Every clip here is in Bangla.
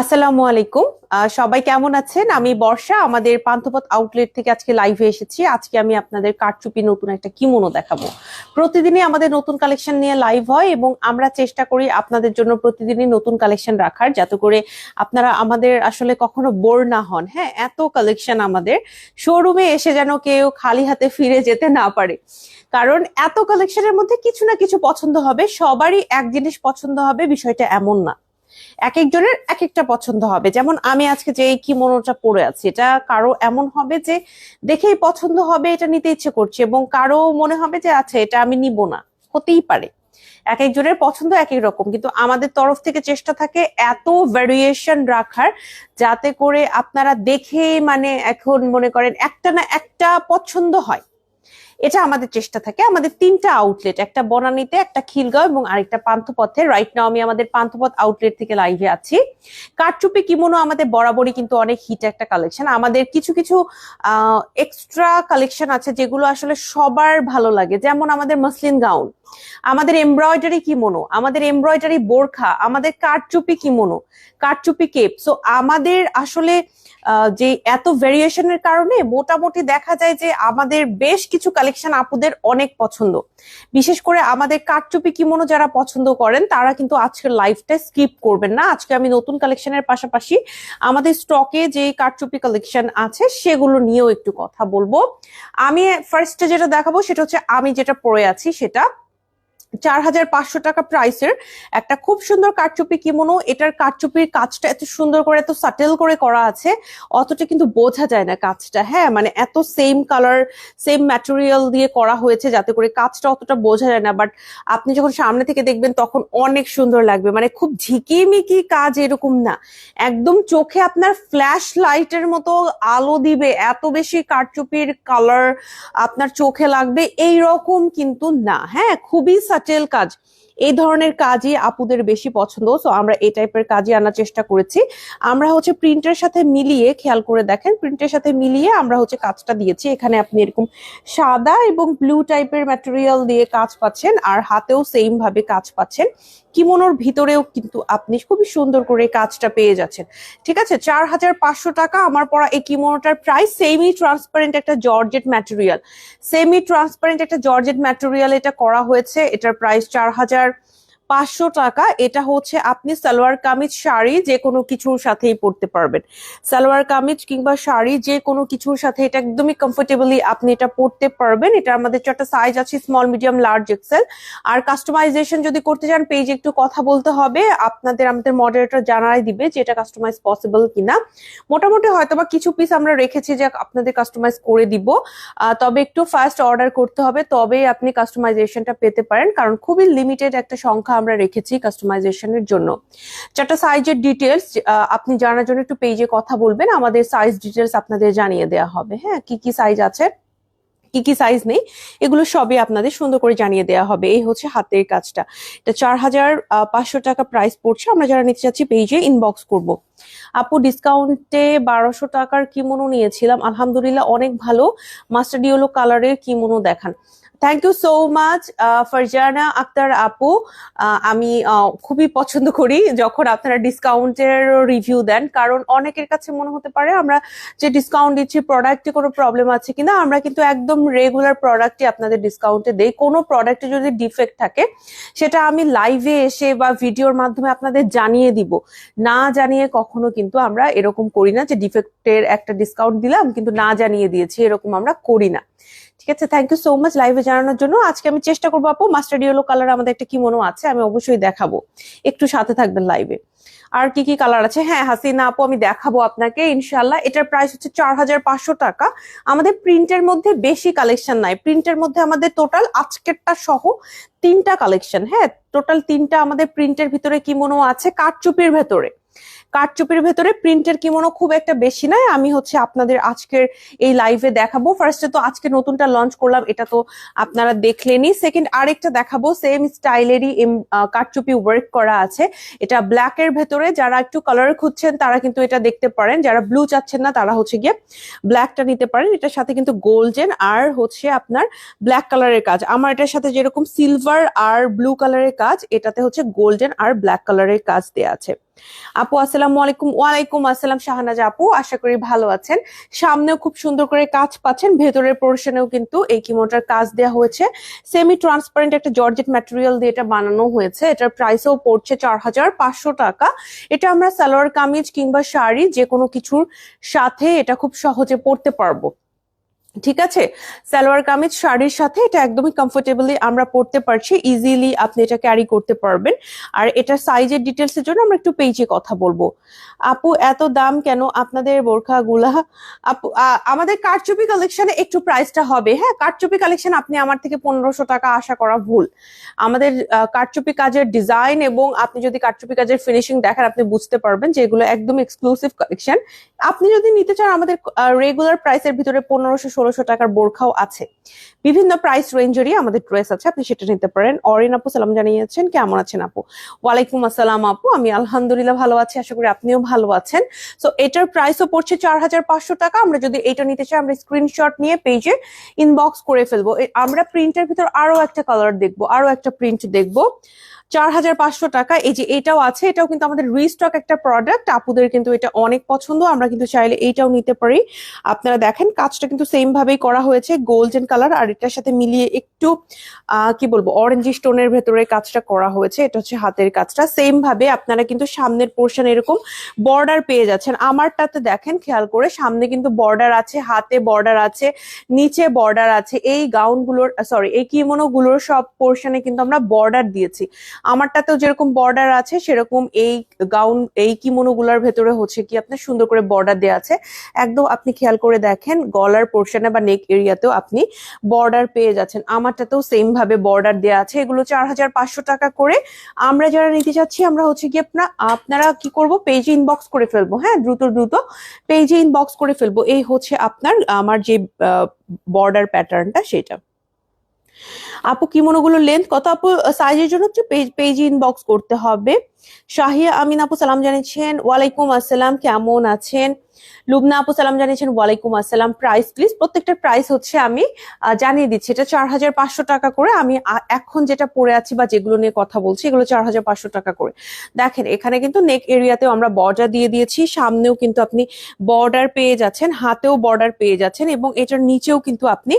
আসসালামু আলাইকুম। সবাই কেমন আছেন? আমি বর্ষা, আমাদের পান্থপথ আউটলেট থেকে আজকে লাইভে এসেছি। আজকে আমি আপনাদের কারচুপি নতুন একটা কিমোনো দেখাবো। প্রতিদিনই আমাদের নতুন কালেকশন নিয়ে লাইভ হয় এবং আমরা চেষ্টা করি আপনাদের জন্য প্রতিদিনই নতুন কালেকশন রাখার, যাতে করে আপনারা আমাদের আসলে কখনো বোর না হন। হ্যাঁ এত কালেকশন আমাদের। শোরুমে এসে যেন কেউ খালি হাতে ফিরে যেতে না পারে। কারণ এত কালেকশনের মধ্যে কিছু না কিছু পছন্দ হবে। সবারই এক জিনিস পছন্দ হবে, বিষয়টা এমন না। এক একজনের এক একটা পছন্দ হবে। যেমন আমি আজকে যে কিমোনোটা পরে আছি, এটা কারও এমন হবে যে দেখেই পছন্দ হবে, এটা নিতে ইচ্ছে করছে এবং কারও মনে হবে যে আচ্ছা এটা আমি নিব না। হতেই পারে। এক একজনের পছন্দ এক এক রকম, কিন্তু আমাদের তরফ থেকে চেষ্টা থাকে এত ভ্যারিয়েশন রাখার যাতে করে আপনারা দেখে মানে এখন মনে করেন একটা না একটা পছন্দ হয়। এটা আমাদের চেষ্টা থাকে, আমাদের তিনটা আউটলেট একটা বনানীতে, একটা খিলগাঁও এবং আরেকটা পান্থপথে। রাইট নাও আমি আমাদের পান্থপথ আউটলেট থেকে লাইভে আছি। কারচুপি কিমোনো আমাদের বরাবরই কিন্তু অনেক হিট একটা কালেকশন আমাদের কিছু কিছু এক্সট্রা কালেকশন আছে যেগুলো আসলে সবার ভালো লাগে। যেমন আমাদের মসলিন গাউন আমাদের এমব্রয়ডারি কিমোনো, আমাদের এমব্রয়ডারি বোরখা, আমাদের কারচুপি কিমোনো কারচুপি কেপ সো আমাদের আসলে যে এত ভেরিয়েশনের কারণে মোটামুটি দেখা যায় যে আমাদের বেশ কিছু কালেকশন আপুদের অনেক পছন্দ। বিশেষ করে আমাদের কারচুপি কিমোনো যারা পছন্দ করেন, তারা কিন্তু আজকের লাইফটা স্কিপ করবেন না। আজকে আমি নতুন কালেকশনের পাশাপাশি আমাদের স্টকে যে কারচুপি কালেকশন আছে, সেগুলো নিয়েও একটু কথা বলব। আমি ফার্স্টে যেটা দেখাবো, সেটা হচ্ছে আমি যেটা পরে আছি, সেটা চার হাজার পাঁচশো টাকা প্রাইসের একটা খুব সুন্দর কারচুপি কিমোনো এটার কারচুপির কাজটা এত সুন্দর করে, এত সাটেল করে করা আছে অতটা কিন্তু বোঝা যায় না কাজটা। হ্যাঁ মানে এত সেম কালার সেম ম্যাটেরিয়াল দিয়ে করা হয়েছে যাতে করে কাজটা অতটা বোঝা যায় না। বাট আপনি যখন সামনে থেকে দেখবেন, তখন অনেক সুন্দর লাগবে। মানে খুব ঝিকিমিকি কাজ এরকম না। একদম চোখে আপনার ফ্ল্যাশ লাইটের মতো আলো দিবে, এত বেশি কারচুপির কালার আপনার চোখে লাগবে এই রকম কিন্তু না। হ্যাঁ খুবই সাটেল কাজ। এই ধরনের কাজই আপুদের বেশি পছন্দ সো আমরা এই টাইপের কাজই আনার চেষ্টা করেছি। আমরা হচ্ছে প্রিন্টের সাথে মিলিয়ে, খেয়াল করে দেখেন প্রিন্টের সাথে মিলিয়ে আমরা হচ্ছে কাজটা দিয়েছি। এখানে আপনি এরকম সাদা এবং ব্লু টাইপের ম্যাটেরিয়াল দিয়ে কাজ পাচ্ছেন আর হাতেও সেম ভাবে কাজ পাচ্ছেন। কিমোনোর ভিতরেও কিন্তু আপনি খুবই সুন্দর করে কাজটা পেয়ে যাচ্ছেন। ঠিক আছে? চার হাজার পাঁচশো টাকা আমার পরা এই কিমোনোটার প্রাইস সেমি ট্রান্সপারেন্ট একটা জর্জেট ম্যাটেরিয়াল সেমি ট্রান্সপারেন্ট একটা জর্জেট ম্যাটেরিয়াল এটা করা হয়েছে। এটার প্রাইস চার হাজার পাঁচশো টাকা, এটা হচ্ছে আপনি সালোয়ার কামিজ, শাড়ি যে কোনো কিছুর সাথেই পরতে পারবেন। সালোয়ার কামিজ কিংবা শাড়ি যে কোনো কিছুর সাথে এটা একদমই কমফোর্টেবলি আপনি এটা পরতে পারবেন। এটা আমাদের চারটা সাইজ আছে স্মল মিডিয়াম লার্জ এক্সেল আর কাস্টমাইজেশন যদি করতে চান পেজে একটু কথা বলতে হবে। আপনাদের, আমাদের মডারেটর জানাই দিবে যে এটা কাস্টমাইজ পসিবল কিনা। মোটামুটি হয়তোবা কিছু পিস আমরা রেখেছি যে আপনাদের কাস্টমাইজ করে দিব। তবে একটু ফার্স্ট অর্ডার করতে হবে, তবেই আপনি কাস্টমাইজেশনটা পেতে পারেন। কারণ খুবই লিমিটেড একটা সংখ্যা আমরা রেখেছি কাস্টমাইজেশনের জন্য। চারটা সাইজের ডিটেলস আপনি জানার জন্য একটু পেজে কথা বলবেন। আমাদের সাইজ ডিটেলস আপনাদের জানিয়ে দেওয়া হবে। হ্যাঁ কি কি সাইজ আছে, কি কি সাইজ নেই, এগুলো সবই আপনাদের সুন্দর করে জানিয়ে দেওয়া হবে। এই হচ্ছে হাতের কাজটা। এটা চার হাজার পাঁচশো টাকা প্রাইস পড়ছে। আমরা যারা নিতে চাচ্ছি পেজে ইনবক্স করব। আপু ডিসকাউন্টে বারোশো টাকার কিমোনো নিয়েছিলাম। আলহামদুলিল্লাহ অনেক ভালো। মাস্টার ডিওলো কালারের কিমোনো দেখান। Thank you so much Farzana Akter আপু আমি আহ, খুবই পছন্দ করি যখন আপনারা ডিসকাউন্টের রিভিউ দেন কারণ অনেকের কাছে মনে হতে পারে আমরা যে ডিসকাউন্ট দিচ্ছি প্রোডাক্টে কোনো প্রবলেম আছে কিনা আমরা কিন্তু একদম রেগুলার প্রোডাক্টই আপনাদের ডিসকাউন্টে দেই। কোনো প্রোডাক্টে যদি ডিফেক্ট থাকে সেটা আমি লাইভে এসে বা ভিডিওর মাধ্যমে আপনাদের জানিয়ে দিব। না জানিয়ে কখনো কিন্তু আমরা এরকম করি না যে ডিফেক্টের একটা ডিসকাউন্ট দিলাম কিন্তু না জানিয়ে দিয়েছি এরকম আমরা করি না। ঠিক আছে থ্যাংক ইউ সো মাচ লাইভে জানানোর জন্য। আজকে আমি চেষ্টা করব আপু মাস্টার ইয়েলো কালার আমাদের একটা কি মনে আছে, আমি অবশ্যই দেখাবো। একটু সাথে থাকবেন লাইভে আর কি কি কালার আছে? হ্যাঁ হাসিনা আপু, আমি দেখাবো আপনাকে ইনশাল্লাহ এটার প্রাইস হচ্ছে চার হাজার পাঁচশো টাকা। আমাদের প্রিন্টের মধ্যে বেশি কালেকশন নাই। প্রিন্টের মধ্যে আমাদের টোটাল আজকেরটা সহ তিনটা কালেকশন হ্যাঁ টোটাল তিনটা আমাদের প্রিন্টের ভিতরে কি মনে আছে? কাঠচুপির ভেতরে। কাঠচুপির ভেতরে প্রিন্টের কিমোনো খুব একটা বেশি নয় আমি হচ্ছে আপনাদের আজকের এই লাইভে দেখাবো। ফার্স্টে তো আজকে নতুনটা লঞ্চ করলাম, এটা তো আপনারা দেখলেনই। সেকেন্ড আরেকটা দেখাবো সেম স্টাইলেরই কাঠচুপি ওয়ার্ক করা আছে। এটা ব্ল্যাক এর ভেতরে, যারা একটু কালার খুঁজছেন, তারা কিন্তু এটা দেখতে পারেন। যারা ব্লু চাচ্ছেন না, তারা হচ্ছে গিয়ে ব্ল্যাকটা নিতে পারেন। এটার সাথে কিন্তু গোল্ডেন আর হচ্ছে আপনার ব্ল্যাক কালারের কাজ। আমার এটার সাথে যেরকম সিলভার আর ব্লু কালারের কাজ, এটাতে হচ্ছে গোল্ডেন আর ব্ল্যাক কালারের কাজ দেওয়া আছে। আপু, আসসালামু আলাইকুম। ওয়ালাইকুম আসসালাম শাহানাজ আপু, আশা করি ভালো আছেন। সামনেও খুব সুন্দর করে কাজ পাচ্ছেন, ভেতরের পোর্শনেও কিন্তু এই কিমোটার কাজ দেওয়া হয়েছে। সেমি ট্রান্সপারেন্ট একটা জর্জেট ম্যাটেরিয়াল দিয়ে এটা বানানো হয়েছে। এটার প্রাইসও পড়ছে চার হাজার পাঁচশো টাকা। এটা আমরা সালোয়ার কামিজ কিংবা শাড়ি যে কোনো কিছুর সাথে এটা খুব সহজে পরতে পারব। ঠিক আছে? সালোয়ার কামিজ, শাড়ির সাথে এটা একদমই কমফোর্টেবলি আমরা পরতে পারছি ইজিলি আপনি এটা ক্যারি করতে পারবেন। আর এটা সাইজের ডিটেলস এর জন্য আমরা একটু পেজে কথা বলব। আপু, এত দাম কেন? আপনাদের বোরখা গুলা, আপু আমাদের কারচুপি কালেকশনে একটু প্রাইসটা হবে। হ্যাঁ কারচুপি কালেকশন আপনি আমার থেকে পনেরোশো টাকা আশা করা ভুল। আমাদের কারচুপি কাজের ডিজাইন এবং আপনি যদি কারচুপি কাজের ফিনিশিং দেখেন, আপনি বুঝতে পারবেন যে এগুলো একদম এক্সক্লুসিভ কালেকশন আপনি যদি নিতে চান আমাদের রেগুলার প্রাইসের ভিতরে পনেরোশো ষোলোশো টাকার বোরখাও আছে। বিভিন্ন প্রাইস রেঞ্জেরই আমাদের ড্রেস আছে, আপনি সেটা নিতে পারেন। অরিন আপু, সালাম জানিয়েছেন, কেমন আছেন আপু? ওয়ালাইকুম আসসালাম আপু, আমি আলহামদুলিল্লাহ ভালো আছি, আশা করি আপনিও ভালো আছেন। সো এটার প্রাইসও পড়ছে চার হাজার পাঁচশো টাকা, আমরা যদি এটা নিতে চাই, আমরা স্ক্রিনশট নিয়ে পেজে ইনবক্স করে ফেলব। আমরা প্রিন্টের ভিতর আরও একটা কালার দেখব আরও একটা প্রিন্ট দেখব। চার হাজার পাঁচশো টাকা। এই যে এটাও আছে, এটাও কিন্তু আমাদের রিস্টক একটা প্রোডাক্ট আপুদের কিন্তু এটা অনেক পছন্দ, আমরা কিন্তু চাইলে এইটাও নিতে পারি। আপনারা দেখেন, কাজটা কিন্তু সেম ভাবেই করা হয়েছে গোল্ডেন কালার আর এটার সাথে মিলিয়ে একটু কি বলব অরেঞ্জ স্টোনের ভেতরে কাজটা করা হয়েছে, এটা হচ্ছে হাতের কাজটা। সেম ভাবে আপনারা কিন্তু সামনের পোর্শন এরকম বর্ডার পেয়ে যাচ্ছেন। আমারটাতে দেখেন, খেয়াল করে, সামনে কিন্তু বর্ডার আছে, হাতে বর্ডার আছে, নিচে বর্ডার আছে। এই গাউনগুলোর সরি এই কিমোনো গুলোর সব পোর্শনে কিন্তু আমরা বর্ডার দিয়েছি। আমারটাতেও যেরকম বর্ডার আছে, সেরকম এই গাউন এই কিমোনো গুলার ভেতরে হচ্ছে কি আপনার সুন্দর করে বর্ডার দেওয়া আছে। একদম আপনি খেয়াল করে দেখেন, গলার পোর্শনে বা নেক এরিয়াতেও আপনি বর্ডার পেয়ে যাচ্ছেন। আমারটাতেও সেম ভাবে বর্ডার দেওয়া আছে। এগুলো চার হাজার পাঁচশো টাকা করে আমরা যারা নিতে চাচ্ছি আমরা হচ্ছে কি আপনার আপনারা কি করব? পেজে ইনবক্স করে ফেলব। হ্যাঁ দ্রুত দ্রুত পেজে ইনবক্স করে ফেলব। এই হচ্ছে আপনার, আমার যে বর্ডার প্যাটার্নটা সেটা। আপু কিমোনোগুলোর লেন্থ কত? আপু সাইজের জন্য হচ্ছে পেজ ইনবক্স করতে হবে। শাহিয়া আমিন আপু, সালাম জানিয়েছেন, ওয়ালাইকুম আসসালাম, কেমন আছেন? লুবনা আপু, সালাম জানিয়েছেন, ওয়ালাইকুম আসসালাম প্রাইস প্লিজ প্রত্যেকটার প্রাইস হচ্ছে আমি জানিয়ে দিচ্ছি। এটা চার হাজার পাঁচশো টাকা করে আমি এখন যেটা পরে আছি বা যেগুলো নিয়ে কথা বলছি, এগুলো চার হাজার পাঁচশো টাকা করে। দেখেন, এখানে কিন্তু নেক এরিয়াতেও আমরা বর্ডার দিয়ে দিয়েছি, সামনেও কিন্তু আপনি বর্ডার পেয়ে যাচ্ছেন, হাতেও বর্ডার পেয়ে যাচ্ছেন এবং এটার নিচেও কিন্তু আপনি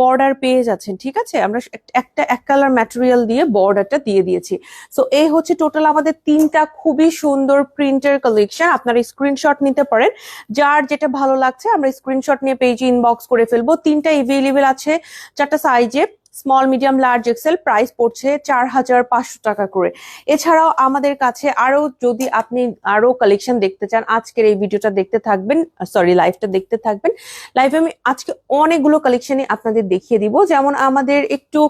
বর্ডার পেয়ে যাচ্ছেন, ঠিক আছে? আমরা একটা, এক কালার ম্যাটেরিয়াল দিয়ে বর্ডারটা দিয়ে দিয়েছি। সো এই হচ্ছে টোটাল আমাদের তিনটা খুবই সুন্দর প্রিন্টের কালেকশন আপনারা স্ক্রিনশট নিতে পারেন। যার যেটা ভালো লাগছে, আমরা স্ক্রিনশট নিয়ে পেজে ইনবক্স করে ফেলব। তিনটা এভেলেবেল আছে, চারটা সাইজে small medium large XL price পড়ছে চার হাজার পাঁচশো টাকা করে। এছাড়াও আমাদের কাছে আরও যদি আপনি আরও কালেকশন দেখতে চান, আজকের এই ভিডিওটা দেখতে থাকবেন সরি লাইভটা দেখতে থাকবেন। লাইভে আমি আজকে অনেকগুলো কালেকশনই আপনাদের দেখিয়ে দিব। যেমন আমাদের একটু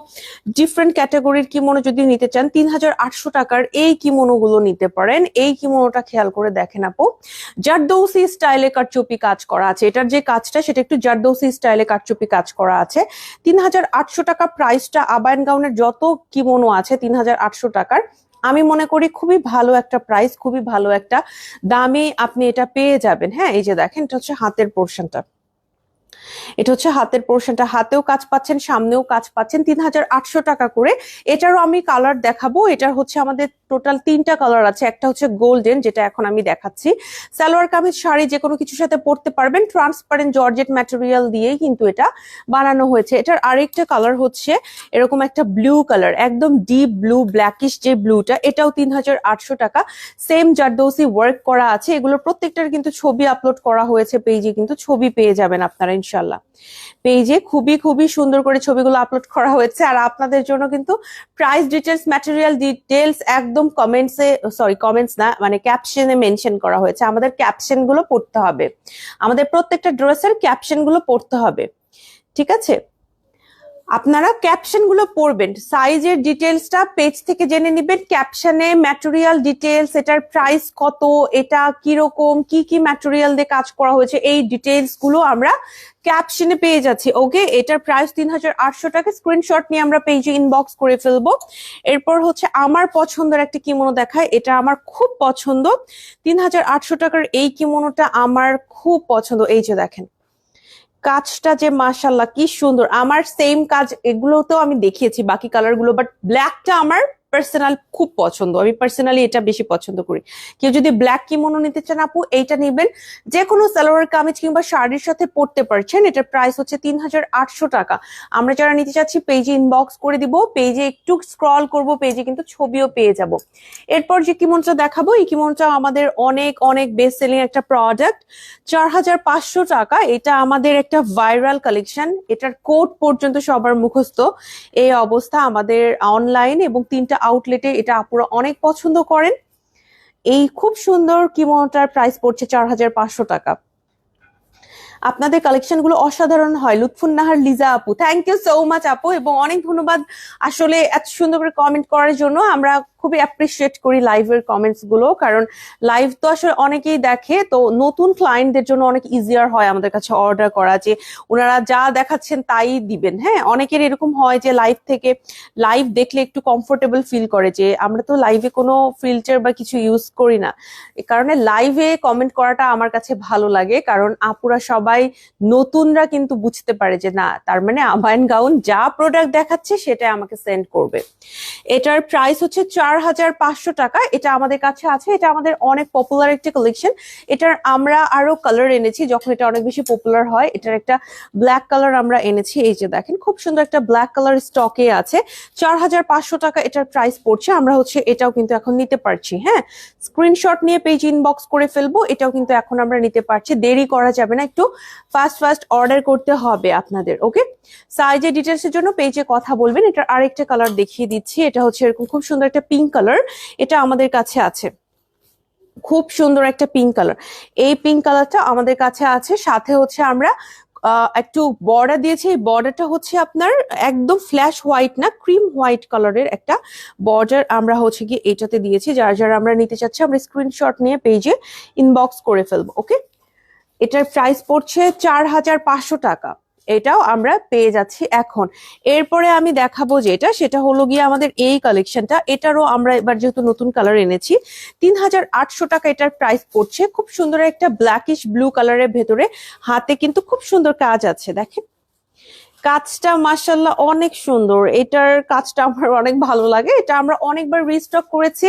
ডিফারেন্ট ক্যাটাগরির কিমোনো যদি নিতে চান, তিন হাজার আটশো টাকার এই কিমোনো গুলো নিতে পারেন। এই কিমোনোটা খেয়াল করে দেখেন আপু। জারদৌসি স্টাইলে কারচুপি কাজ করা আছে। এটার যে কাজটা, সেটা একটু জারদৌসি স্টাইলে কারচুপি কাজ করা আছে। তিন হাজার আটশো টাকা প্রাইসটা আবায়ন গাউনের যত কিমোনো আছে তিন হাজার আটশো টাকার, আমি মনে করি খুবই ভালো একটা প্রাইস খুবই ভালো একটা দামে আপনি এটা পেয়ে যাবেন। হ্যাঁ এই যে দেখেন, এটা হচ্ছে হাতের পোর্শনটা এটা হচ্ছে হাতের পোর্শনটা। হাতেও কাজ পাচ্ছেন, সামনেও কাজ পাচ্ছেন। তিন হাজার আটশো টাকা করে। এটারও আমি কালার দেখাবো। এটার হচ্ছে আমাদের টোটাল তিনটা কালার আছে। একটা হচ্ছে গোল্ডেন, যেটা এখন আমি দেখাচ্ছি। সালোয়ার কামিজ শাড়ি যে কোনো কিছুর সাথে পরতে পারবেন। ট্রান্সপারেন্ট জর্জেট ম্যাটেরিয়াল দিয়েই কিন্তু এটা বানানো হয়েছে। এটার আরেকটা কালার হচ্ছে এরকম একটা ব্লু কালার একদম ডিপ ব্লু ব্ল্যাকিশ যে ব্লুটা এটাও তিন হাজার আটশো টাকা। সেম জারদৌসি ওয়ার্ক করা আছে। এগুলো প্রত্যেকটার কিন্তু ছবি আপলোড করা হয়েছে পেজে কিন্তু ছবি পেয়ে যাবেন আপনারা। ইনশাল্লাহ পেজে খুবই খুবই সুন্দর করে ছবিগুলো আপলোড করা হয়েছে। আর আপনাদের জন্য কিন্তু প্রাইস ডিটেলস ম্যাটেরিয়াল ডিটেলস একদম কমেন্টসে সরি কমেন্টস না মানে ক্যাপশনে মেনশন করা হয়েছে। আমাদের ক্যাপশনগুলো পড়তে হবে। আমাদের প্রত্যেকটা ড্রেসের ক্যাপশনগুলো পড়তে হবে। ঠিক আছে? আপনারা ক্যাপশনগুলো পড়বেন। সাইজের ডিটেলসটা পেজ থেকে জেনে নেবেন। ক্যাপশনে ম্যাটেরিয়াল ডিটেলস এটার প্রাইস কত, এটা কীরকম, কি কি ম্যাটেরিয়াল দিয়ে কাজ করা হয়েছে, এই ডিটেলসগুলো আমরা ক্যাপশনে পেয়ে যাচ্ছি। ওকে এটার প্রাইস তিন হাজার আটশো টাকা। স্ক্রিনশট নিয়ে আমরা পেজে ইনবক্স করে ফেলব। এরপর হচ্ছে আমার পছন্দের একটা কিমোনো দেখায়। এটা আমার খুব পছন্দ। তিন হাজার আটশো টাকার এই কিমোনোটা আমার খুব পছন্দ। এই যে দেখেন। কাজটা যে মাসাল্লাহ কি সুন্দর। আমার সেম কাজ এগুলো তো আমি দেখিয়েছি, বাকি কালারগুলো বাট ব্ল্যাকটা আমার পার্সোনাল খুব পছন্দ। আমি পার্সোনালি এটা বেশি পছন্দ করি। কেউ যদি ব্ল্যাক কিমোনো নিতে চান আপু, এইটা নেবেন। যে কোনো সালোয়ার কামিজ কিংবা শাড়ির সাথে পরতে পারছেন, এটার প্রাইস হচ্ছে তিন হাজার আটশো টাকা। আমরা যারা নিতে চাচ্ছি পেজে ইনবক্স করে দিব। পেজে একটু স্ক্রল করব পেজে কিন্তু ছবিও পেয়ে যাব। এরপর যে কিমনটা দেখাবো, এই কিমনটা আমাদের অনেক অনেক বেস্ট সেলিং একটা প্রোডাক্ট চার হাজার পাঁচশো টাকা, এটা আমাদের একটা ভাইরাল কালেকশন এটার কোড পর্যন্ত সবার মুখস্থ। এই অবস্থা আমাদের অনলাইন এবং তিনটা আউটলেটে এটা আপুরা অনেক পছন্দ করেন। এই খুব সুন্দর কিমোটার প্রাইস পড়ছে চার হাজার পাঁচশো টাকা। আপনাদের কালেকশনগুলো অসাধারণ হয়। লুৎফুন নাহার লিজা আপু থ্যাংক ইউ সো মাচ আপু এবং অনেক ধন্যবাদ আসলে এত সুন্দর করে কমেন্ট করার জন্য। আমরা খুবই অ্যাপ্রিসিয়েট করি লাইভের কমেন্টসগুলো, কারণ লাইভ তো আসলে অনেকেই দেখে, তো নতুন ক্লায়েন্টদের জন্য অনেক ইজিয়ার হয় আমাদের কাছে অর্ডার করা যে ওনারা যা দেখাচ্ছেন তাই দিবেন। হ্যাঁ অনেকের এরকম হয় যে লাইভ থেকে লাইভ দেখলে একটু কমফোর্টেবল ফিল করে যে আমরা তো লাইভে কোনো ফিল্টার বা কিছু ইউজ করি না। এ কারণে লাইভে কমেন্ট করাটা আমার কাছে ভালো লাগে, কারণ আপুরা সবাই নতুনরা কিন্তু বুঝতে পারে যে না, তার মানে আবায়ন গাউন যা প্রোডাক্ট দেখাচ্ছে সেটা আমাকে সেন্ড করবে। এটার প্রাইস হচ্ছে চার হাজার পাঁচশো টাকা। এটা আমাদের কাছে আছে। এটা আমাদের অনেক পপুলার একটা কালেকশন এটার আমরা আরও কালার এনেছি যখন এটা অনেক বেশি পপুলার হয়। এটার একটা ব্ল্যাক কালার আমরা এনেছি। এই যে দেখেন, খুব সুন্দর একটা ব্ল্যাক কালার স্টকে আছে। চার হাজার পাঁচশো টাকা এটার প্রাইস পড়ছে। আমরা হচ্ছে এটাও কিন্তু এখন নিতে পারছি হ্যাঁ? স্ক্রিনশট নিয়ে পেজ ইনবক্স করে ফেলব। এটাও কিন্তু এখন আমরা নিতে পারছি। দেরি করা যাবে না। একটু ফাস্ট ফার্স্ট অর্ডার করতে হবে আপনাদের, ওকে? সাইজের ডিটেলস এর জন্য পেজে কথা বলবেন। এটার আরেকটা কালার দেখিয়ে দিচ্ছি। এটা হচ্ছে এরকম খুব সুন্দর একটা পিঙ্ক কালার এটা আমাদের কাছে আছে। খুব সুন্দর একটা পিঙ্ক কালার এই পিঙ্ক কালারটা আমাদের কাছে আছে। সাথে হচ্ছে আমরা একটু বর্ডার দিয়েছি। এই বর্ডারটা হচ্ছে আপনার একদম ফ্ল্যাশ হোয়াইট না ক্রিম হোয়াইট কালারের একটা বর্ডার আমরা হচ্ছে কি এটাতে দিয়েছি। যারা যারা আমরা নিতে চাচ্ছি, আমরা স্ক্রিনশট নিয়ে পেজে ইনবক্স করে ফেলব, ওকে? এটার প্রাইস পড়ছে চার হাজার পাঁচশো টাকা। এটাও আমরা পেয়ে যাচ্ছি এখন। এরপরে আমি দেখাবো যেটা, সেটা হলো গিয়ে আমাদের এই কালেকশনটা এটারও আমরা এবার যেহেতু নতুন কালার এনেছি তিন হাজার আটশো টাকা এটার প্রাইস পড়ছে। খুব সুন্দর একটা ব্ল্যাকিশ ব্লু কালারের ভেতরে। হাতে কিন্তু খুব সুন্দর কাজ আছে, দেখেন। কাজটা মাসাল্লাহ অনেক সুন্দর। এটার কাজটা আমার অনেক ভালো লাগে। এটা আমরা অনেকবার রিস্টক করেছি।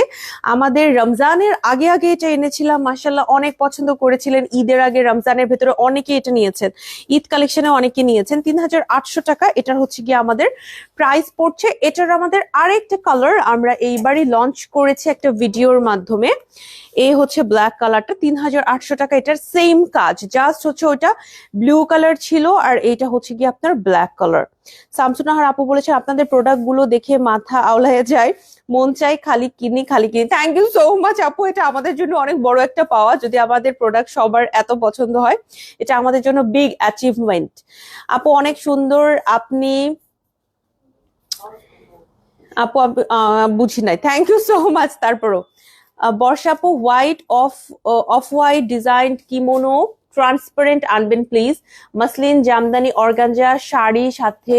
আমাদের রমজানের আগে আগে এটা এনেছিলাম। মাসাল্লাহ অনেক পছন্দ করেছিলেন। ঈদের আগে রমজানের ভেতরে অনেকে এটা নিয়েছেন। ঈদ কালেকশনে অনেকে নিয়েছেন। তিন হাজার আটশো টাকা এটার হচ্ছে গিয়ে আমাদের প্রাইস পড়ছে। এটার আমাদের আরেকটা কালার আমরা এইবারই লঞ্চ করেছি একটা ভিডিওর মাধ্যমে। এই হচ্ছে ব্ল্যাক কালারটা তিন হাজার আটশো টাকা এটার সেম কাজ। জাস্ট হচ্ছে ওটা ব্লু কালার ছিল আর এইটা হচ্ছে গিয়ে আপনার ব্ল্যাক কালার শামসুনাহার আপু বলেছেন আপনাদের প্রোডাক্টগুলো দেখে মাথা আওলায় যায় মন চাই খালি কিনি খালি কিনি। থ্যাংক ইউ সো মাচ আপু। এটা আমাদের জন্য অনেক বড় একটা পাওয়া যদি আমাদের প্রোডাক্ট সবার এত পছন্দ হয়। এটা আমাদের জন্য বিগ অ্যাচিভমেন্ট আপু অনেক সুন্দর আপনি আপু বুঝি নাই। থ্যাংক ইউ সো মাচ তারপরও। আহ, বর্ষা আপু white off off white design kimono transparent আনবেন please muslin, jamdani, organza, sari সাথে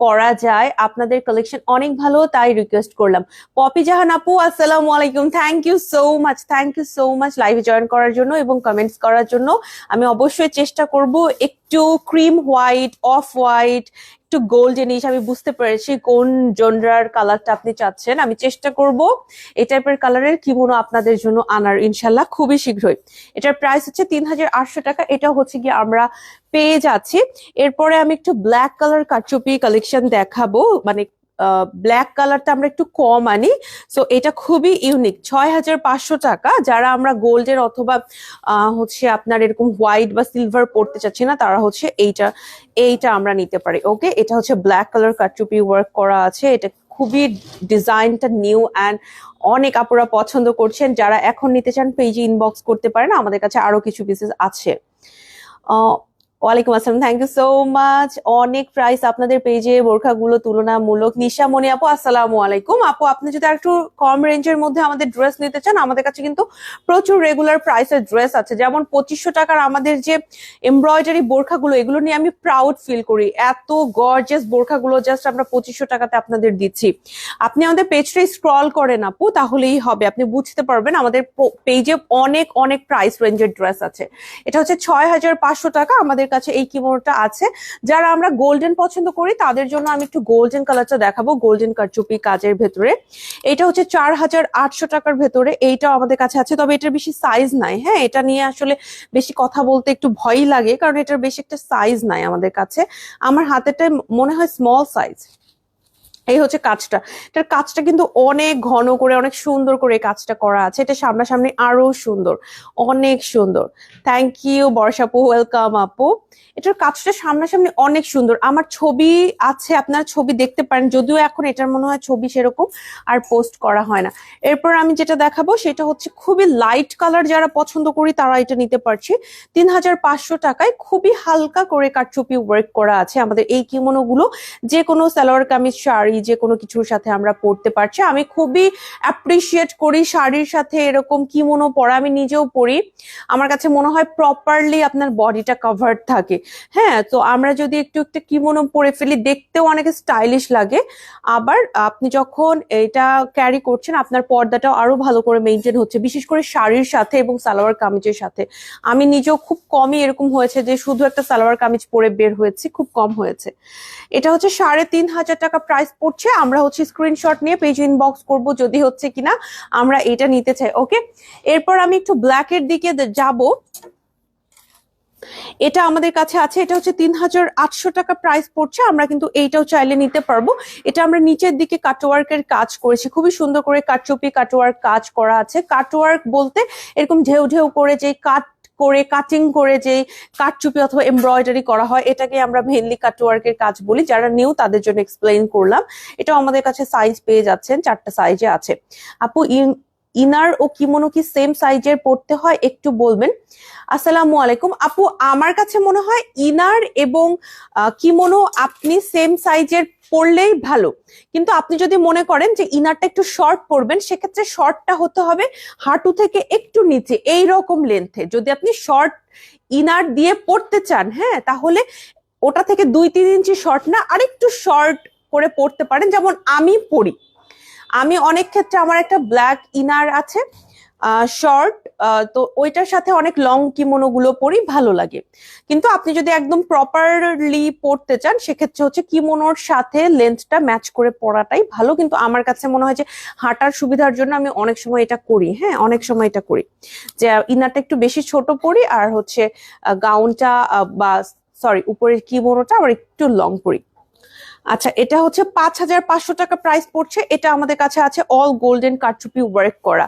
পরা যায়। আপনাদের কালেকশন অনেক ভালো, তাই রিকোয়েস্ট করলাম। পপি জাহান আপু, আসসালাম আলাইকুম। Thank you so much thank you so much লাইভে জয়েন করার জন্য এবং কমেন্টস করার জন্য। আমি অবশ্যই চেষ্টা করব একটু ক্রিম হোয়াইট অফ হোয়াইট একটু গোল্ডেনিশ আমি বুঝতে পেরেছি কোন জনরার কালারটা আপনি চাচ্ছেন। আমি চেষ্টা করব এই টাইপের কালারের কিমোনো আপনাদের জন্য আনার, ইনশাল্লাহ খুবই শীঘ্রই। এটার প্রাইস হচ্ছে তিন হাজার আটশো টাকা। এটা হচ্ছে কি আমরা পেয়ে যাচ্ছি। এরপরে আমি একটু ব্ল্যাক কালার কাটচুপি কালেকশন দেখাবো। মানে ব্ল্যাক কালারটা আমরা একটু কম আনি। সো এটা খুবই ইউনিক ছয় হাজার পাঁচশো টাকা, যারা আমরা গোল্ডের অথবা হচ্ছে আপনার এরকম হোয়াইট বা সিলভার পড়তে চাচ্ছি না, তারা হচ্ছে এইটা এইটা আমরা নিতে পারি ওকে এটা হচ্ছে ব্ল্যাক কালার কাটচুপি ওয়ার্ক করা আছে। এটা খুবই ডিজাইনটা নিউ অ্যান্ড অনেক আপুরা পছন্দ করছেন। যারা এখন নিতে চান পেজে ইনবক্স করতে পারেন। আমাদের কাছে আরও কিছু পিসেস আছে। ওয়ালাইকুম আসসালাম। থ্যাংক ইউ সো মাচ অনেক প্রাইস আপনাদের পেজে বোরখাগুলো তুলনামূলক। নিশা মনি আপু, আসসালামু আলাইকুম। আপু, আপনি যদি একটু কম রেঞ্জের মধ্যে আমাদের ড্রেস নিতে চান, আমাদের কাছে কিন্তু প্রচুর রেগুলার প্রাইসের ড্রেস আছে। যেমন পঁচিশশো টাকার আমাদের যে এমব্রয়ডারি বোরখাগুলো, এগুলো নিয়ে আমি প্রাউড ফিল করি। এত গর্জিয়াস বোরখাগুলো জাস্ট আমরা পঁচিশশো টাকাতে আপনাদের দিচ্ছি। আপনি আমাদের পেজটাই স্ক্রল করেন আপু, তাহলেই হবে। আপনি বুঝতে পারবেন আমাদের পেজে অনেক অনেক প্রাইস রেঞ্জের ড্রেস আছে। এটা হচ্ছে ছয় হাজার পাঁচশো টাকা আমাদের কাছে এই কিমোনোটা আছে। যারা আমরা গোল্ডেন পছন্দ করি, তাদের জন্য আমি একটু গোল্ডেন কালারটা দেখাবো, গোল্ডেন কারচুপি কাজের ভেতরে। এটা হচ্ছে চার হাজার আটশো টাকার ভেতরে, এইটাও আমাদের কাছে আছে। তবে এটার বেশি সাইজ নাই হ্যাঁ? এটা নিয়ে আসলে বেশি কথা বলতে একটু ভয়ই লাগে, কারণ এটার বেশি একটা সাইজ নাই আমাদের কাছে। আমার হাতেরটাই মনে হয় স্মল সাইজ এই হচ্ছে কাজটা। এটার কাজটা কিন্তু অনেক ঘন করে, অনেক সুন্দর করে কাজটা করা আছে। এটা সামনাসামনি আরও সুন্দর, অনেক সুন্দর। Thank you বর্ষাপু। ওয়েলকাম আপু। এটার কাজটা সামনাসামনি অনেক সুন্দর। আমার ছবি আছে, আপনারা ছবি দেখতে পারেন। যদিও এখন এটার মনে হয় ছবি সেরকম আর পোস্ট করা হয় না। এরপর আমি যেটা দেখাবো, সেটা হচ্ছে খুবই লাইট কালার যারা পছন্দ করি, তারা এটা নিতে পারছি। তিন হাজার পাঁচশো টাকায় খুবই হালকা করে কারচুপি ওয়ার্ক করা আছে আমাদের এই কিমোনো গুলো। যে কোনো সালোয়ার কামিজ, শাড়ি যে কোনো কিছুর সাথে আমরা পরতে পারছি। আমি খুবই অ্যাপ্রিসিয়েট করি শাড়ির সাথে এরকম কিমোনো পরা। আমি নিজেও পরি। আমার কাছে মনে হয় প্রপারলি আপনার বডিটা কভার থাকে। হ্যাঁ তো আমরা যদি একটু একটু কিমোনো পরে ফেলি, দেখতেও অনেক স্টাইলিশ লাগে। আবার আপনি যখন এটা ক্যারি করছেন, আপনার পর্দাটাও আরও ভালো করে মেনটেন হচ্ছে। বিশেষ করে শাড়ির সাথে এবং সালোয়ার কামিজের সাথে। আমি নিজেও খুব কমই এরকম হয়েছে যে শুধু একটা সালোয়ার কামিজ পরে বের হয়েছি, খুব কম হয়েছে। এটা হচ্ছে সাড়ে তিন হাজার টাকা প্রাইস পড়ছে আমরা হচ্ছে স্ক্রিনশট নিয়ে পেজ ইনবক্স করব যদি হচ্ছে কিনা, আমরা এটা নিতে চাই ওকে এরপর আমি একটু ব্ল্যাকের দিকে যাব। এটা আমাদের কাছে আছে, এটা হচ্ছে তিন হাজার আটশো টাকা প্রাইস পড়ছে, আমরা কিন্তু এইটাও চাইলে নিতে পারব। এটা আমরা নিচের দিকে কাটওয়ার্কের কাজ করেছি, খুবই সুন্দর করে কাটচুপি কাটওয়ার্ক কাজ করা আছে। কাটওয়ার্ক বলতে এরকম ঢেউ ঢেউ করে যে কাট করে কাটিং করে যে কাটচুপি অথবা এমব্রয়ডারি করা হয়, এটাকে আমরা মেনলি কাটওয়ার্কের কাজ বলি, যারা নিউ তাদের জন্য এক্সপ্লেন করলাম। এটাও আমাদের কাছে সাইজ পেয়ে যাচ্ছেন, চারটা সাইজে আছে। আপু ইনার ও কিমোনো কি সেম সাইজের পড়তে হয়, একটু বলবেন। আসসালামু আলাইকুম। আপু, আমার কাছে মনে হয় ইনার এবং কিমোনো আপনি সেম সাইজের পরলেই ভালো। কিন্তু আপনি যদি মনে করেন যে ইনারটা একটু শর্ট পরবেন, সেক্ষেত্রে শর্টটা হতে হবে হাঁটু থেকে একটু নিচে, এই রকম লেন্থে যদি আপনি শর্ট ইনার দিয়ে পড়তে চান হ্যাঁ তাহলে ওটা থেকে দুই তিন ইঞ্চি শর্ট না, আরেকটু শর্ট করে পড়তে পারেন। যেমন আমি পড়ি। আমি অনেক ক্ষেত্রে আমার একটা ব্ল্যাক ইনার আছে শর্ট তো ওইটার সাথে অনেক লং কিমোনো গুলো পরি, ভালো লাগে। কিন্তু আপনি যদি একদম প্রপারলি পড়তে চান, সেক্ষেত্রে হচ্ছে কিমোনোর সাথে লেন্থটা ম্যাচ করে পড়াটাই ভালো। কিন্তু আমার কাছে মনে হয় যে হাঁটার সুবিধার জন্য আমি অনেক সময় এটা করি হ্যাঁ অনেক সময় এটা করি। যে ইনারটা একটু বেশি ছোট পরি, আর হচ্ছে গাউনটা বা সরি উপরের কিমোনোটা আবার একটু লং পরি। আচ্ছা এটা হচ্ছে পাঁচ হাজার পাঁচশো টাকা প্রাইস পড়ছে। এটা আমাদের কাছে আছে অল গোল্ডেন কারচুপি ওয়ার্ক করা।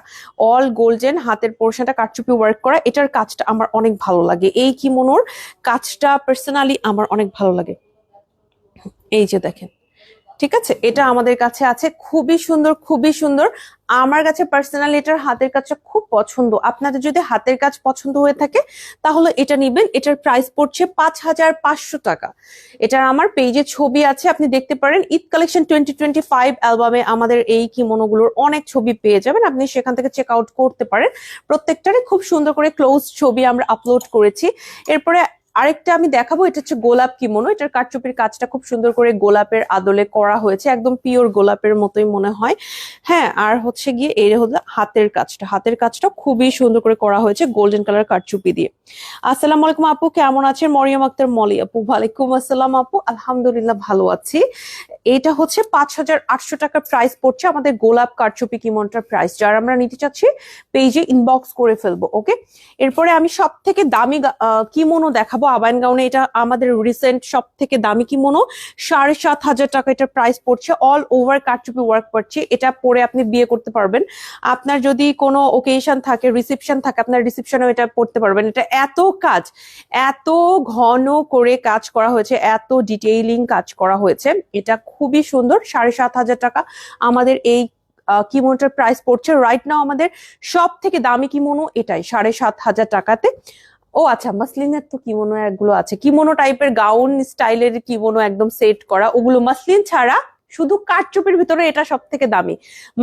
অল গোল্ডেন হাতের পোর্শনটা কারচুপি ওয়ার্ক করা। এটার কাজটা আমার অনেক ভালো লাগে। এই কিমোনোর কাজটা পার্সোনালি আমার অনেক ভালো লাগে। এই যে দেখেন। ঠিক আছে? এটা আমাদের কাছে আছে। খুবই সুন্দর খুবই সুন্দর। আমার কাছে পার্সোনালি এটার হাতের কাজটা খুব পছন্দ। আপনাদের যদি হাতের কাজ পছন্দ হয়ে থাকে, তাহলে এটা নিবেন। এটার প্রাইস পড়ছে পাঁচ হাজার পাঁচশো টাকা। এটার আমার পেজে ছবি আছে, আপনি দেখতে পারেন। Eid collection twenty twenty five অ্যালবামে আমাদের এই কিমোনোগুলোর অনেক ছবি পেয়ে যাবেন। আপনি সেখান থেকে চেক আউট করতে পারেন। প্রত্যেকটারই খুব সুন্দর করে ক্লোজ ছবি আমরা আপলোড করেছি। এরপরে আরেকটা আমি দেখাবো, এটা হচ্ছে গোলাপ কিমোনো। এটার কাঠচুপির কাজটা খুব সুন্দর করে গোলাপের আদলে করা হয়েছে, একদম পিওর গোলাপের মতোই মনে হয়। হ্যাঁ আর হচ্ছে গিয়ে এই হলো হাতের কাজটা হাতের কাজটা খুবই সুন্দর করে করা হয়েছে গোল্ডেন কালার কাঠচুপি দিয়ে। আসসালামু আলাইকুম আপু, কেমন আছেন? মরিয়াম আক্তার, মলি আপু, ওয়ালাইকুম আসসালাম আপু। আলহামদুলিল্লাহ ভালো আছি। এটা হচ্ছে পাঁচ হাজার আটশো টাকার প্রাইস পড়ছে আমাদের গোলাপ কারচুপি কিমনটার প্রাইস যার আমরা নিতে চাচ্ছি পেজে ইনবক্স করে ফেলব ওকে এরপরে আমি সব থেকে দামি কিমোনো দেখাবো। আবায়ন গাউনে এটা আমাদের রিসেন্ট সব থেকে দামি কিমোনো সাড়ে সাত হাজার টাকা এটার প্রাইস পড়ছে অল ওভার কারচুপি ওয়ার্ক করছে, এটা পরে আপনি বিয়ে করতে পারবেন। আপনার যদি কোনো ওকেশন থাকে রিসেপশন থাকে, আপনার রিসেপশনেও এটা পড়তে পারবেন। এটা এত কাজ, এত ঘন করে কাজ করা হয়েছে, এত ডিটেইলিং কাজ করা হয়েছে। এটা খুবই সুন্দর, সাড়ে সাত হাজার টাকা আমাদের এই কিমোনোটার প্রাইস পড়ছে। রাইট নাও আমাদের সব থেকে দামি কিমোনো এটাই, সাড়ে সাত হাজার টাকাতে। ও আচ্ছা মাসলিনের তো কিমোনো গুলো আছে। কিমোনো টাইপের গাউন স্টাইলের কিমোনো একদম সেট করা। ওগুলো মাসলিন ছাড়া শুধু কাঠচুপির ভিতরে এটা সব থেকে দামি।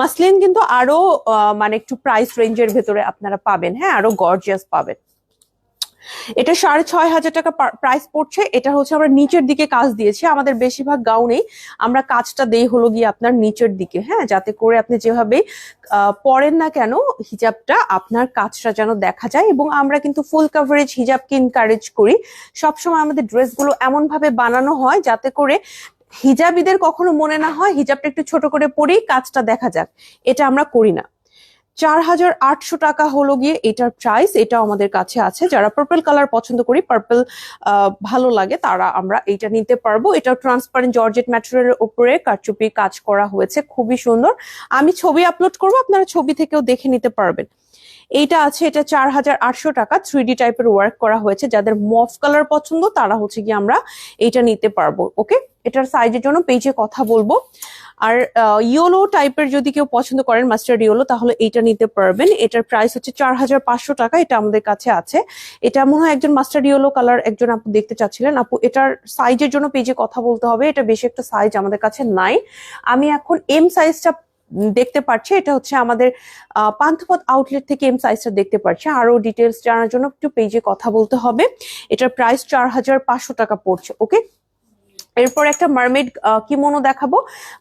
মাসলিন কিন্তু আরও মানে একটু প্রাইস রেঞ্জের ভেতরে আপনারা পাবেন। হ্যাঁ আরও গর্জিয়াস পাবেন। এটা সাড়ে ছয় হাজার টাকা প্রাইস পড়ছে। এটা হচ্ছে আমরা নিচের দিকে কাজ দিয়েছি, আমাদের বেশিরভাগ গাউনেই আমরা কাজটা দেই হলো গিয়ে আপনার নিচের দিকে হ্যাঁ? যাতে করে আপনি যেভাবে পরেন না কেন, হিজাবটা আপনার কাজটা যেন দেখা যায় এবং আমরা কিন্তু ফুল কাভারেজ হিজাবকে এনকারেজ করি। সবসময় আমাদের ড্রেসগুলো এমন ভাবে বানানো হয় যাতে করে হিজাবিদের কখনো মনে না হয় হিজাবটা একটু ছোট করে পরি কাজটা দেখা যাক। এটা আমরা করি না। চার হাজার আটশো টাকা হলো গিয়ে এটার প্রাইস এটা আমাদের কাছে আছে। যারা পার্পল কালার পছন্দ করি পার্পল ভালো লাগে, তারা আমরা এইটা নিতে পারব। এটা ট্রান্সপারেন্ট জর্জেট ম্যাটেরিয়ালের উপরে কারচুপি কাজ করা হয়েছে, খুবই সুন্দর। আমি ছবি আপলোড করব, আপনারা ছবি থেকেও দেখে নিতে পারবেন। এইটা আছে, এটা চার হাজার আটশো টাকা থ্রি ডি টাইপের ওয়ার্ক করা হয়েছে। যাদের মফ কালার পছন্দ, তারা হচ্ছে গিয়ে আমরা এটা নিতে পারব ওকে এটার সাইজের জন্য পেজে কথা বলব। আর ইয়োলো টাইপের যদি কেউ পছন্দ করেন মাস্টার্ড ইয়োলো তাহলে এইটা নিতে পারবেন। এটার প্রাইস হচ্ছে চার হাজার পাঁচশো টাকা, এটা আমাদের কাছে আছে। এটা মনে হয় একজন মাস্টার্ড ইয়োলো কালার একজন আপু দেখতে চাচ্ছিলেন। আপু, এটার সাইজের জন্য পেজে কথা বলতে হবে। এটা বেশি একটা সাইজ আমাদের কাছে নাই। আমি এখন এম সাইজটা দেখতে পাচ্ছি এটা হচ্ছে আমাদের পান্থপথ আউটলেট থেকে এম সাইজটা দেখতে পাচ্ছি আরও ডিটেলস জানার জন্য একটু পেজে কথা বলতে হবে। এটার প্রাইস চার হাজার পাঁচশো টাকা পড়ছে ওকে এরপর একটা মার্মেড কিমোনো দেখাবো।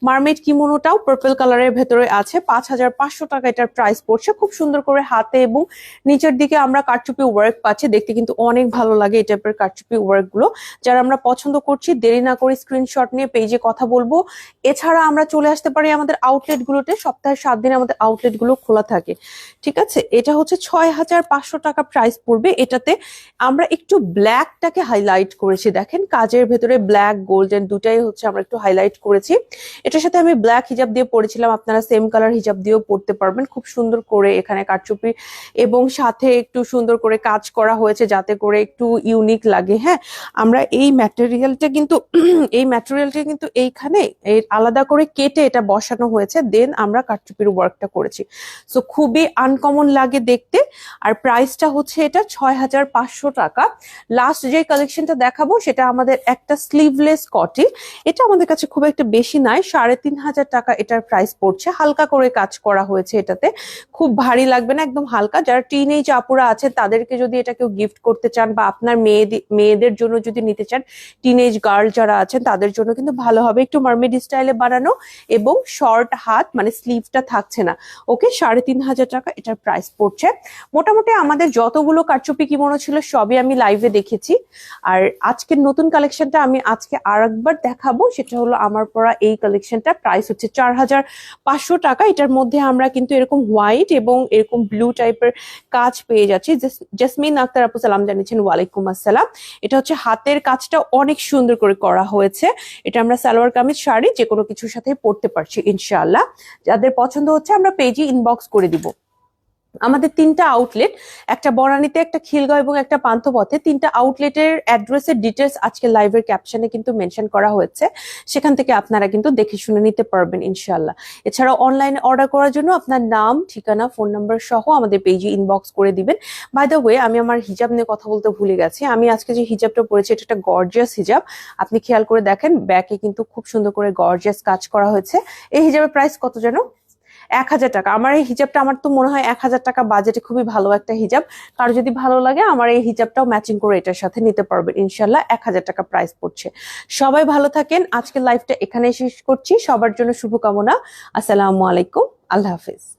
মার্মেড কিমোনোটাও পার্পল কালারের ভেতরে আছে। পাঁচ হাজার পাঁচশো টাকা এটার প্রাইস পড়ছে। খুব সুন্দর করে হাতে এবং নিচের দিকে আমরা কারচুপি ওয়ার্ক পাচ্ছি। দেখতে কিন্তু অনেক ভালো লাগে এই টাইপের কারচুপি ওয়ার্কগুলো। যারা আমরা পছন্দ করছি, দেরি না করে স্ক্রিনশট নিয়ে পেজে কথা বলব। এছাড়া আমরা চলে আসতে পারি আমাদের আউটলেট গুলোতে। সপ্তাহে সাত দিন আমাদের আউটলেটগুলো খোলা থাকে। ঠিক আছে? এটা হচ্ছে ছয় হাজার পাঁচশো টাকা প্রাইস পড়বে। এটাতে আমরা একটু ব্ল্যাকটাকে হাইলাইট করেছি। দেখেন, কাজের ভেতরে ব্ল্যাক গোল্ডেন দুটাই হচ্ছে আমরা একটু হাইলাইট করেছি। এটার সাথে আমি ব্ল্যাক হিজাব দিয়ে পরেছিলাম আপনারা সেম কালার হিজাব দিয়েও পরতে পারবেন। খুব সুন্দর করে এখানে কারচুপি এবং সাথে একটু সুন্দর করে কাজ করা হয়েছে যাতে করে একটু ইউনিক লাগে হ্যাঁ? আমরা এই ম্যাটেরিয়ালটা কিন্তু, এই ম্যাটেরিয়ালটা কিন্তু এইখানে এই আলাদা করে কেটে এটা বসানো হয়েছে দেন আমরা কারচুপির ওয়ার্কটা করেছি। সো খুবই আনকমন লাগে দেখতে। আর প্রাইসটা হচ্ছে এটা ছয় হাজার পাঁচশো টাকা। লাস্ট যে কালেকশনটা দেখাবো, সেটা আমাদের একটা স্লিভলেস কটি এটা আমাদের কাছে খুব একটা বেশি নাই সাড়ে তিন হাজার টাকা এটার প্রাইস পড়ছে। হালকা করে কাজ করা হয়েছে এটাতে। খুব ভারী লাগবে না, একদম হালকা। যারা টিনেজ আপুরা আছে তাদেরকে যদি এটা কেউ গিফট করতে চান বা আপনার মেয়েদের মেয়েদের জন্য যদি নিতে চান টিনেজ গার্ল যারা আছেন, তাদের জন্য কিন্তু ভালো হবে। একটু মার্মেড স্টাইলে বানানো এবং শর্ট হাত মানে স্লিভটা থাকছে না। ওকে, সাড়ে তিন হাজার টাকা এটার প্রাইস পড়ছে। মোটামুটি আমাদের যতগুলো কারচুপি, কিমোনো ছিল, সবই আমি লাইভে দেখেছি। আর আজকের নতুন কালেকশনটা আমি আজকে আর একবার দেখাবো, সেটা হলো আমার পরা এই কালেকশনটা প্রাইস হচ্ছে চার হাজার পাঁচশো টাকা। এটার মধ্যে আমরা কিন্তু এরকম হোয়াইট এবং এরকম ব্লু টাইপের কাজ পেয়ে যাচ্ছি। জাস- জাসমিন আক্তার আপু সালাম জানিয়েছেন, ওয়ালাইকুম আসসালাম। এটা হচ্ছে হাতের কাজটা অনেক সুন্দর করে করা হয়েছে। এটা আমরা সালোয়ার কামিজ, শাড়ি যে কোনো কিছুর সাথে পরতে পারছি, ইনশাআল্লাহ। যাদের পছন্দ হচ্ছে আমরা পেজে ইনবক্স করে দিব। আমাদের তিনটা আউটলেট একটা বনানীতে, একটা খিলগাঁও এবং একটা পান্থপথে, তিনটা আউটলেটের অ্যাড্রেসের ডিটেলস আজকে লাইভের ক্যাপশনে কিন্তু মেনশন করা হয়েছে। সেখান থেকে আপনারা কিন্তু দেখে শুনে নিতে পারবেন ইনশাল্লাহ এছাড়াও অনলাইনে অর্ডার করার জন্য আপনার নাম, ঠিকানা ফোন নাম্বার সহ আমাদের পেজে ইনবক্স করে দিবেন। বাই দ্য ওয়ে আমি আমার হিজাব নিয়ে কথা বলতে ভুলে গেছি। আমি আজকে যে হিজাবটা পরেছি, এটা একটা গর্জিয়াস হিজাব। আপনি খেয়াল করে দেখেন ব্যাকে কিন্তু খুব সুন্দর করে গর্জিয়াস কাজ করা হয়েছে। এই হিজাবের প্রাইস কত যেন? এক হাজার টাকা। আমার এই হিজাবটা, আমার তো মনে হয় এক হাজার টাকা বাজেটে খুবই ভালো একটা হিজাব। কারও যদি ভালো লাগে, আমার এই হিজাবটাও ম্যাচিং করে এটার সাথে নিতে পারবেন। ইনশাল্লাহ এক হাজার টাকা প্রাইস পড়ছে। সবাই ভালো থাকেন। আজকের লাইফটা এখানে শেষ করছি। সবার জন্য শুভকামনা। আসসালামু আলাইকুম। আল্লাহ হাফিজ।